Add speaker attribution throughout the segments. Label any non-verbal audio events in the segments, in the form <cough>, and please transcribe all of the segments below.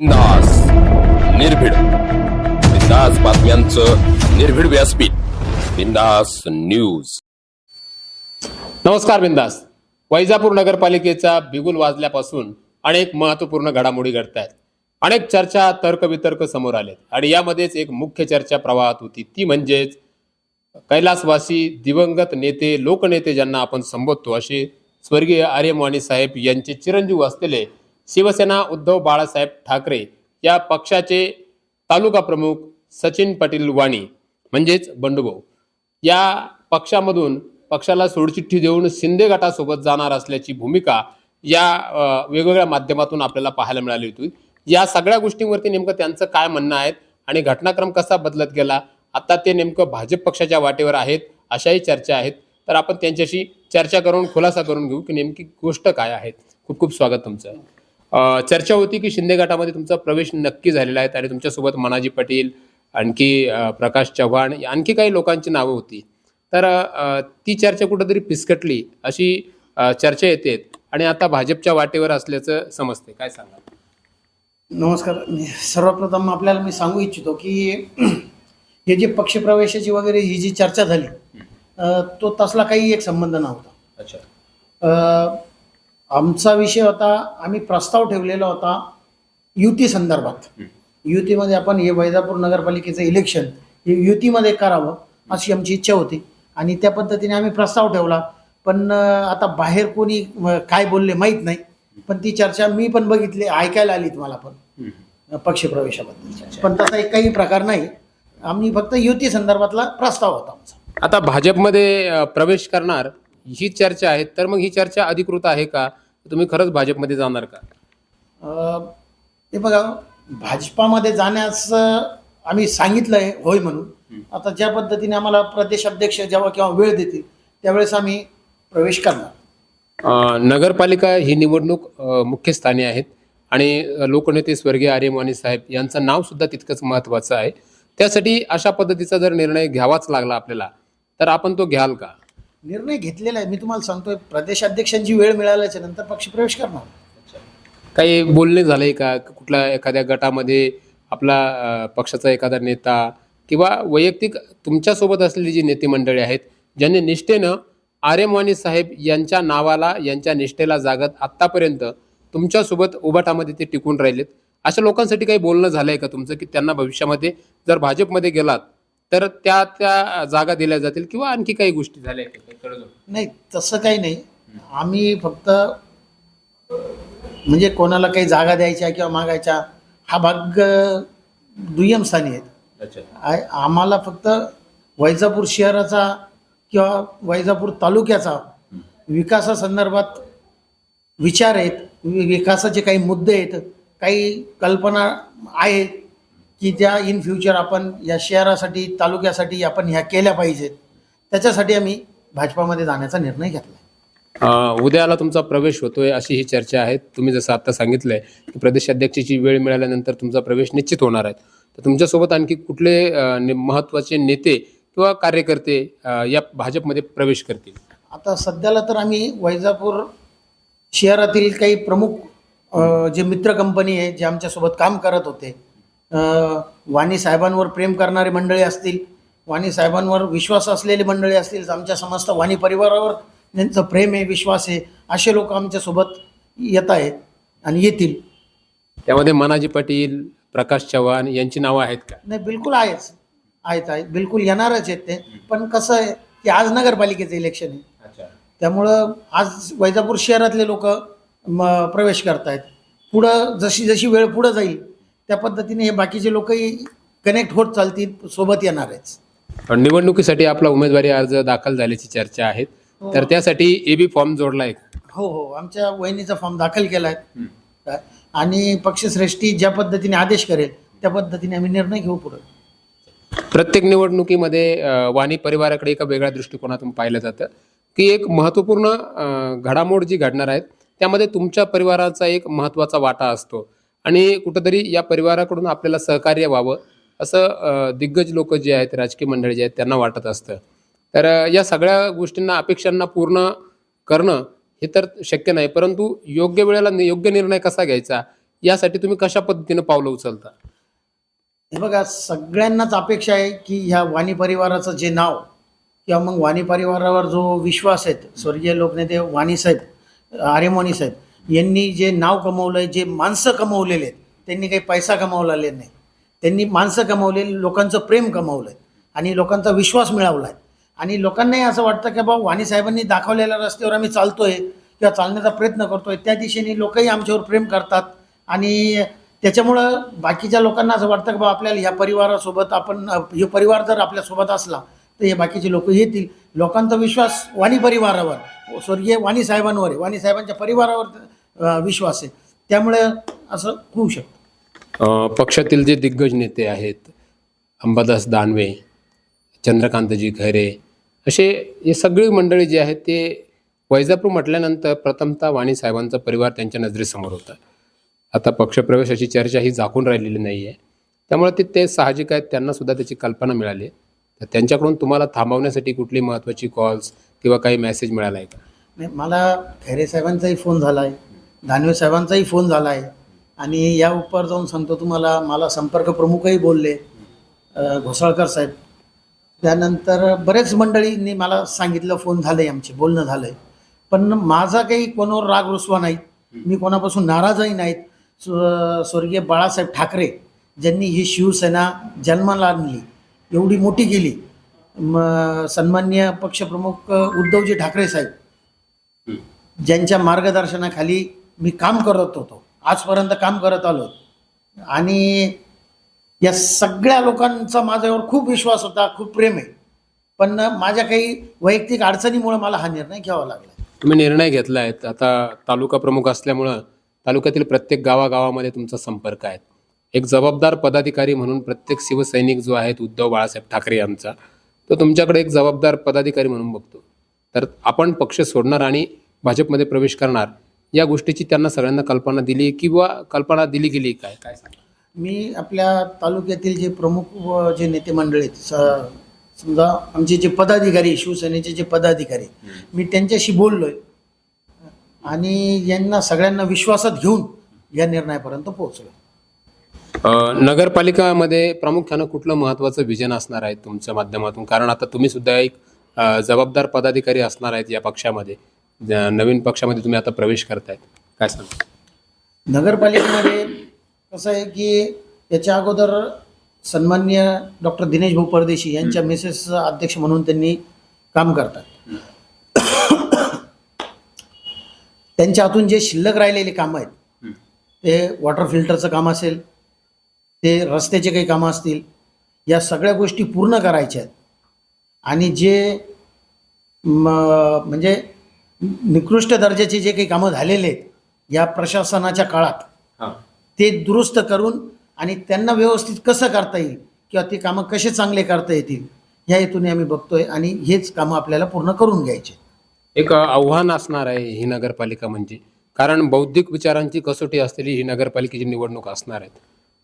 Speaker 1: नास. निर्भीड. बिंदास बातम्यांचं निर्भीड व्यासपीठ. बिंदास न्यूज.
Speaker 2: नमस्कार बिंदास. वैजापूर नगरपालिकेचा बिगुल वाजल्यापासून अनेक महत्त्वपूर्ण घडामोडी घडत आहेत अनेक चर्चा तर्कवितर्क समोर आलेत. आणि यामध्येच एक मुख्य चर्चा प्रवाहात होती. ती म्हणजेच कैलासवासी दिवंगत नेते लोकनेते ज्यांना आपण संबोधतो असे स्वर्गीय आर्यमवाणी साहेब यांचे चिरंजीव असलेले शिवसेना उद्धव बाळासाहेब ठाकरे या पक्षाचे तालुका प्रमुख सचिन पाटील वाणी म्हणजेच बंडूभाऊ या पक्षामधून पक्षाला सोडचिठ्ठी देऊन शिंदे गटासोबत जाणार असल्याची भूमिका या वेगवेगळ्या माध्यमातून आपल्याला पाहायला मिळाली होती. या सगळ्या गोष्टींवरती नेमकं त्यांचं काय म्हणणं आहे आणि घटनाक्रम कसा बदलत गेला आता ते नेमकं भाजप पक्षाच्या वाटेवर आहेत अशाही चर्चा आहेत. तर आपण त्यांच्याशी चर्चा करून खुलासा करून घेऊ की नेमकी गोष्ट काय आहे खूप खूप स्वागत तुमचं. चर्चा होती की शिंदे गटामध्ये तुमचा प्रवेश नक्की झालेला आहे आणि तुमच्यासोबत मनाजी पाटील आणखी प्रकाश चव्हाण आणखी काही लोकांची नावं होती. तर ती चर्चा कुठंतरी पिसकटली अशी चर्चा येते आणि आता भाजपच्या वाटेवर असल्याचं समजते. काय सांगा
Speaker 3: नमस्कार. मी सर्वप्रथम आपल्याला मी सांगू इच्छितो की <clears throat> हे जे पक्षप्रवेशाची वगैरे ही जी चर्चा झाली तो तसला काही एक संबंध नव्हता.
Speaker 2: अच्छा.
Speaker 3: आमचा विषय होता आम्ही प्रस्ताव ठेवलेला होता युती संदर्भात. युतीमध्ये आपण हे वैजापूर नगरपालिकेचं इलेक्शन हे युतीमध्ये करावं अशी आमची इच्छा होती. आणि त्या पद्धतीने आम्ही प्रस्ताव ठेवला. पण आता बाहेर कोणी काय बोलले माहीत नाही. पण ती चर्चा मी पण बघितली ऐकायला आली मला पण. पक्षप्रवेशाबद्दल. पण तसा एक काही प्रकार नाही. आम्ही फक्त युती संदर्भातला प्रस्ताव होता आमचा.
Speaker 2: आता भाजपमध्ये प्रवेश करणार ही चर्चा आहे तर मग ही चर्चा अधिकृत आहे का? तुम्ही खरंच भाजपमध्ये जाणार का?
Speaker 3: हे बघा भाजपामध्ये जाण्यास आम्ही सांगितलं आहे होय म्हणून. आता ज्या पद्धतीने आम्हाला प्रदेश अध्यक्ष जेव्हा केव्हा वेळ देतील त्यावेळेस आम्ही प्रवेश करणार.
Speaker 2: नगरपालिका ही निवडणूक मुख्य स्थानी आहेत. आणि लोकनेते स्वर्गीय आर्यमानी साहेब यांचं नाव सुद्धा तितकंच महत्त्वाचं आहे. त्यासाठी अशा पद्धतीचा जर निर्णय घ्यावाच लागला आपल्याला तर आपण तो घ्याल का?
Speaker 3: निर्णय घेतलेला आहे. मी तुम्हाला सांगतोय प्रदेशाध्यक्षांची वेळ मिळाल्याच्या नंतर पक्षप्रवेश करणार.
Speaker 2: काही बोलणे झाले का? कुठल्या एखाद्या गटामध्ये आपला अ, पक्षाचा एखादा नेता किंवा वैयक्तिक तुमच्यासोबत असलेली जी नेते मंडळी आहेत ज्यांनी निष्ठेनं आर्यमवानी साहेब यांच्या नावाला यांच्या निष्ठेला जागत आत्तापर्यंत तुमच्यासोबत उभाटामध्ये ते टिकून राहिलेत. अशा लोकांसाठी काही बोलणं झालं आहे का तुमचं की त्यांना भविष्यामध्ये जर भाजपमध्ये गेलात तर त्या त्या जागा दिल्या जातील किंवा आणखी काही गोष्टी झाल्या आहेत का? काही कळलं?
Speaker 3: नाही तसं काही नाही आम्ही फक्त म्हणजे कोणाला काही जागा द्यायच्या किंवा मागायच्या हा भाग अं, दुय्यम स्थानी आहेत
Speaker 2: अच्छा
Speaker 3: आम्हाला फक्त वैजापूर शहराचा किंवा वैजापूर तालुक्याचा विकासासंदर्भात विचार आहेत वि- विकासाचे काही मुद्दे आहेत काही कल्पना आहेत की ज्या इन फ्युचर आपण या शहरासाठी तालुक्यासाठी आपण ह्या केल्या पाहिजेत. त्याच्यासाठी आम्ही भाजपामध्ये जाण्याचा निर्णय घेतला
Speaker 2: उद्याला तुमचा प्रवेश होतोय अशी ही चर्चा आहे. तुम्ही जसं आता सांगितलंय की प्रदेशाध्यक्षाची वेळ मिळाल्यानंतर तुमचा प्रवेश निश्चित होणार आहे. तर तुमच्यासोबत आणखी कुठले ने- महत्त्वाचे नेते किंवा कार्यकर्ते या भाजपमध्ये प्रवेश करतील?
Speaker 3: आता सध्याला तर आम्ही वैजापूर शहरातील काही प्रमुख जे मित्र कंपनी आहे जे आमच्यासोबत काम करत होते वाणी साहेबांवर प्रेम करणारे मंडळी असतील वाणी साहेबांवर विश्वास असलेली मंडळी असतील आमच्या समस्त वाणी परिवारावर ज्यांचं प्रेम आहे विश्वास आहे असे लोक आमच्यासोबत येत आहेत आणि येतील.
Speaker 2: त्यामध्ये मनाजी पाटील प्रकाश चव्हाण यांची नावं आहेत का?
Speaker 3: नाही बिलकुल आहेच. आहेत आहेत. बिलकुल येणारच आहेत ते. पण कसं आहे की आज नगरपालिकेचं इलेक्शन आहे.
Speaker 2: अच्छा.
Speaker 3: त्यामुळं आज वैजापूर शहरातले लोक प्रवेश करतायत. पुढं जशी जशी वेळ पुढं जाईल त्या पद्धतीने हे बाकीचे लोकही कनेक्ट होत चालतील सोबत येणार आहेच
Speaker 2: निवडणुकीसाठी आपला उमेदवारी अर्ज दाखल झाल्याची चर्चा आहे. तर त्यासाठी एबी फॉर्म जोडला आहे?
Speaker 3: हो हो. आमच्या वहिनीचा फॉर्म दाखल केला आहे आणि पक्षश्रेष्ठी ज्या पद्धतीने आदेश करेल त्या पद्धतीने आम्ही निर्णय घेऊ पुढे.
Speaker 2: प्रत्येक निवडणुकीमध्ये वाणी परिवाराकडे एका वेगळ्या दृष्टिकोनातून पाहिलं जातं की एक महत्त्वपूर्ण घडामोड जी घडणार आहेत त्यामध्ये तुमच्या परिवाराचा एक महत्त्वाचा वाटा असतो. आणि कुठंतरी या परिवाराकडून आपल्याला सहकार्य व्हावं असं दिग्गज लोक जे आहेत राजकीय मंडळी जे आहेत त्यांना वाटत असतं. तर या सगळ्या गोष्टींना अपेक्षांना पूर्ण करणं हे तर शक्य नाही. परंतु योग्य वेळेला योग्य निर्णय कसा घ्यायचा? यासाठी तुम्ही कशा पद्धतीनं पावलं उचलता?
Speaker 3: हे बघा सगळ्यांनाच अपेक्षा आहे की ह्या वाणी परिवाराचं जे नाव किंवा मग वाणी परिवारावर जो विश्वास आहे स्वर्गीय लोकनेते वाणी साहेब आर्यमोनी साहेब यांनी जे नाव कमवलं आहे जे माणसं कमवलेले आहेत त्यांनी काही पैसा कमावलेले नाही. त्यांनी माणसं कमवलेली लोकांचं प्रेम कमवलं आहे आणि लोकांचा विश्वास मिळवला आहे आणि लोकांनाही असं वाटतं की बाबा वाणी साहेबांनी दाखवलेल्या रस्त्यावर आम्ही चालतो आहे किंवा चालण्याचा प्रयत्न करतो आहे त्या दिशेने लोकही आमच्यावर प्रेम करतात. आणि त्याच्यामुळं बाकीच्या लोकांना असं वाटतं की बाबा आपल्याला ह्या परिवारासोबत आपण हे परिवार जर आपल्यासोबत असला तर हे बाकीचे लोक येतील. लोकांचा विश्वास वाणी परिवारावर स्वर्गीय वाणी साहेबांवर आहे. वाणी साहेबांच्या परिवारावर विश्वास आहे. त्यामुळे असं होऊ शकतं.
Speaker 2: पक्षातील जे दिग्गज नेते आहेत अंबादास दानवे चंद्रकांतजी खैरे असे हे सगळी मंडळी जी आहेत ते वैजापूर म्हटल्यानंतर प्रथमतः वाणी साहेबांचा परिवार त्यांच्या नजरेसमोर होता. आता पक्षप्रवेशाची चर्चा ही झाकून राहिलेली नाही आहे त्यामुळे ते ते साहजिक आहेत त्यांना सुद्धा त्याची कल्पना मिळाली. तर त्यांच्याकडून तुम्हाला थांबवण्यासाठी कुठली महत्त्वाची कॉल्स किंवा काही मेसेज मिळाला आहे का?
Speaker 3: नाही मला खैरे साहेबांचाही फोन झाला आहे दानवे साहेबांचाही फोन झाला आहे आणि या उपर जाऊन सांगतो तुम्हाला मला संपर्क प्रमुखही बोलले घोसाळकर साहेब. त्यानंतर बरेच मंडळींनी मला सांगितलं फोन झालं आहे आमचे बोलणं झालं आहे पण माझा काही कोणावर राग रुसवा नाही. मी कोणापासून नाराजही नाहीत. स्व स्वर्गीय बाळासाहेब ठाकरे ज्यांनी ही शिवसेना जन्माला आणली एवढी मोठी केली. म सन्मान्य पक्षप्रमुख उद्धवजी ठाकरे साहेब ज्यांच्या मार्गदर्शनाखाली मी काम करत होतो. आजपर्यंत काम करत आलो आणि या सगळ्या लोकांचा माझ्यावर खूप विश्वास होता खूप प्रेम आहे. पण माझ्या काही वैयक्तिक अडचणीमुळे मला हा निर्णय घ्यावा लागला.
Speaker 2: तुम्ही निर्णय घेतला आहे आता तालुका प्रमुख असल्यामुळं तालुक्यातील प्रत्येक गावागावामध्ये तुमचा संपर्क आहे. एक जबाबदार पदाधिकारी म्हणून प्रत्येक शिवसैनिक जो आहेत उद्धव बाळासाहेब ठाकरे यांचा तो तुमच्याकडे एक जबाबदार पदाधिकारी म्हणून बघतो. तर आपण पक्ष सोडणार आणि भाजपमध्ये प्रवेश करणार या गोष्टीची त्यांना सगळ्यांना कल्पना दिली किंवा कल्पना दिली गेली काय? काय सांगा?
Speaker 3: मी आपल्या तालुक्यातील जे प्रमुख व जे नेते मंडळी आहेत स- समजा आमचे जे पदाधिकारी शिवसेनेचे जे पदाधिकारी मी त्यांच्याशी बोललोय. आणि यांना सगळ्यांना विश्वासात घेऊन या निर्णयापर्यंत पोहोचलो
Speaker 2: अ, नगरपालिकामध्ये प्रामुख्यानं कुठलं महत्त्वाचं विजन असणार आहे तुमच्या माध्यमातून? कारण आता तुम्ही सुद्धा एक अ, जबाबदार पदाधिकारी असणार आहेत या पक्षामध्ये. नवीन पक्षामध्ये तुम्ही आता प्रवेश करतायत काय सांगा
Speaker 3: नगरपालिकेमध्ये कसं आहे की याच्या अगोदर सन्मान्य डॉक्टर दिनेश भाऊ परदेशी यांच्या मिसेस अध्यक्ष म्हणून त्यांनी काम करतात. त्यांच्या हातून जे शिल्लक राहिलेले कामं आहेत ते वॉटर फिल्टरचं काम असेल ते रस्त्याचे काही कामं असतील या सगळ्या गोष्टी पूर्ण करायच्या आहेत. आणि जे म्हणजे निकृष्ट दर्जाचे जे काही कामं झालेले आहेत या प्रशासनाच्या काळात ते दुरुस्त करून आणि त्यांना व्यवस्थित कसं करता येईल किंवा ते कामं कसे चांगले करता येतील ह्या हेतूने आम्ही बघतोय आणि हेच कामं आपल्याला पूर्ण करून घ्यायचे.
Speaker 2: एक आव्हान असणार आहे ही नगरपालिका म्हणजे. कारण बौद्धिक विचारांची कसोटी असलेली ही नगरपालिकेची निवडणूक असणार आहेत.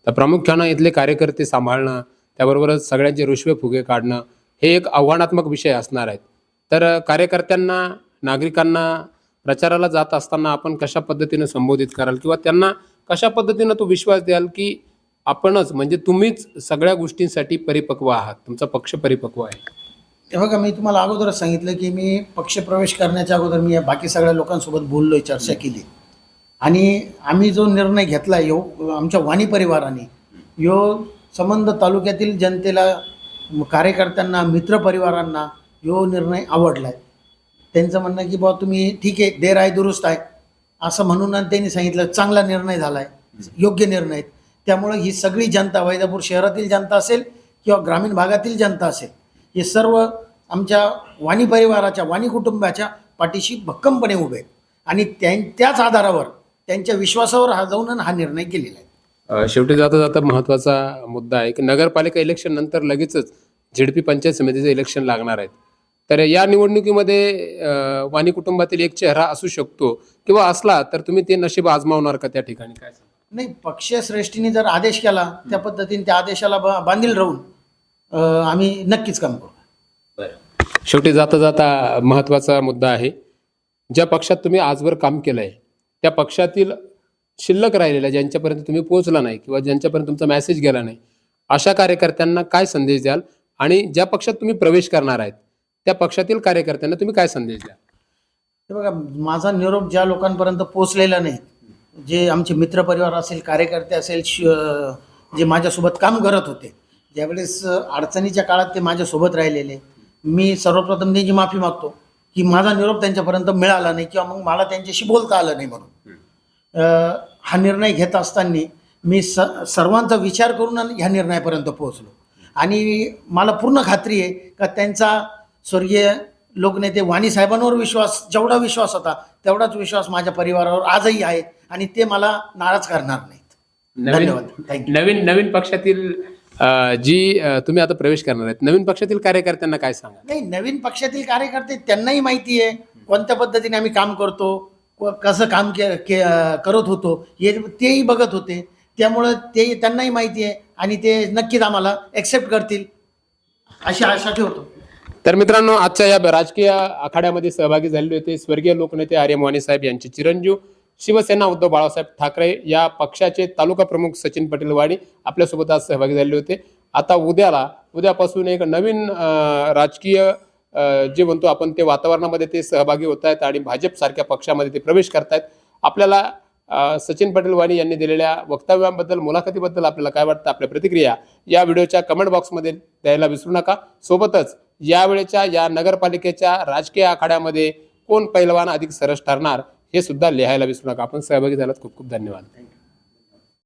Speaker 2: तर प्रामुख्यानं इथले कार्यकर्ते सांभाळणं त्याबरोबरच सगळ्यांचे रुशवे फुगे काढणं हे एक आव्हानात्मक विषय असणार आहेत. तर कार्यकर्त्यांना नागरिकांना प्रचाराला जात असताना आपण कशा पद्धतीनं संबोधित कराल? किंवा त्यांना कशा पद्धतीनं तो विश्वास द्याल की आपणच म्हणजे तुम्हीच सगळ्या गोष्टींसाठी परिपक्व आहात? तुमचा पक्ष परिपक्व आहे.
Speaker 3: हे बघा मी तुम्हाला अगोदरच सांगितलं की मी पक्षप्रवेश करण्याच्या अगोदर मी बाकी सगळ्या लोकांसोबत बोललोय चर्चा केली. आणि आम्ही जो निर्णय घेतला यो आमच्या वाणी परिवाराने यो संबंध तालुक्यातील जनतेला कार्यकर्त्यांना मित्रपरिवारांना यो निर्णय आवडला आहे त्यांचं म्हणणं की बुवा तुम्ही ठीक आहे देर आहे दुरुस्त आहे. असं म्हणून आणि त्यांनी सांगितलं चांगला निर्णय झाला आहे योग्य निर्णय आहे. त्यामुळं ही सगळी जनता वैजापूर शहरातील जनता असेल किंवा ग्रामीण भागातील जनता असेल हे सर्व आमच्या वाणी परिवाराच्या वाणी कुटुंबाच्या पाठीशी भक्कमपणे उभे आहेत. आणि त्यां त्याच आधारावर त्यांच्या विश्वासावर हा जाऊन हा निर्णय केलेला आहे.
Speaker 2: शेवटी जाता जाता महत्त्वाचा मुद्दा आहे की नगरपालिका इलेक्शन नंतर लगेचच झेडपी पंचायत समितीचं इलेक्शन लागणार आहेत. तर या निवडणुकीमध्ये वाणी कुटुंबातील एक चेहरा असू शकतो किंवा असला तर तुम्ही ते नशीब आजमावणार का त्या ठिकाणी? काय?
Speaker 3: नाही पक्षश्रेष्ठीने जर आदेश केला त्या पद्धतीने त्या आदेशाला बा बांधील राहून आम्ही नक्कीच काम करू.
Speaker 2: शेवटी जाता जाता महत्त्वाचा मुद्दा आहे. ज्या पक्षात तुम्ही आजवर काम केलं आहे त्या पक्षातील शिल्लक राहिलेल्या ज्यांच्यापर्यंत तुम्ही पोहोचला नाही किंवा ज्यांच्यापर्यंत तुमचा मेसेज गेला नाही अशा कार्यकर्त्यांना काय संदेश द्याल? आणि ज्या पक्षात तुम्ही प्रवेश करणार आहेत त्या पक्षातील कार्यकर्त्यांना तुम्ही काय संदेश द्या?
Speaker 3: हे बघा माझा निरोप ज्या लोकांपर्यंत पोचलेला नाही जे आमचे मित्रपरिवार असेल कार्यकर्ते असेल श- जे माझ्यासोबत काम करत होते ज्यावेळेस अडचणीच्या काळात ते माझ्यासोबत राहिलेले मी सर्वप्रथम त्यांची माफी मागतो की माझा निरोप त्यांच्यापर्यंत मिळाला नाही किंवा मग मला त्यांच्याशी बोलता आलं नाही म्हणून. हा निर्णय घेत असताना मी स सर्वांचा विचार करून ह्या निर्णयापर्यंत पोहोचलो. आणि मला पूर्ण खात्री आहे का त्यांचा स्वर्गीय लोकनेते वाणी साहेबांवर विश्वास जेवढा विश्वास होता तेवढाच विश्वास माझ्या परिवारावर आजही आहे आणि ते मला नाराज करणार नाहीत. धन्यवाद.
Speaker 2: नवीन नवीन नवीन पक्षातील जी तुम्ही आता प्रवेश करणार आहेत नवीन पक्षातील कार्यकर्त्यांना काय सांगा?
Speaker 3: नाही नवीन पक्षातील कार्यकर्ते त्यांनाही माहिती आहे कोणत्या पद्धतीने आम्ही काम करतो कसं काम के, के करत होतो हे तेही बघत होते. त्यामुळं ते त्यांनाही माहिती आहे आणि ते नक्कीच आम्हाला एक्सेप्ट करतील अशी आशा ठेवतो.
Speaker 2: तर मित्रांनो आजच्या या राजकीय आखाड्यामध्ये सहभागी झालेले होते स्वर्गीय लोकनेते आर्य मोहाने साहेब यांचे चिरंजीव शिवसेना उद्धव बाळासाहेब ठाकरे या पक्षाचे तालुका प्रमुख सचिन पटेल वाणी आपल्यासोबत आज सहभागी झालेले होते. आता उद्याला उद्यापासून एक नवीन राजकीय जे म्हणतो आपण ते वातावरणामध्ये ते सहभागी होत आहेत आणि भाजप सारख्या पक्षामध्ये ते प्रवेश करतायत. आपल्याला सचिन पटेल वाणी यांनी दिलेल्या वक्तव्यांबद्दल मुलाखतीबद्दल आपल्याला काय वाटतं आपल्या प्रतिक्रिया या व्हिडिओच्या कमेंट बॉक्समध्ये द्यायला विसरू नका. सोबतच यावेळेच्या या नगरपालिकेच्या राजकीय आखाड्यामध्ये कोण पैलवान अधिक सरस ठरणार हे सुद्धा लिहायला विसरू नका. आपण सहभागी झालात खूप खूप धन्यवाद.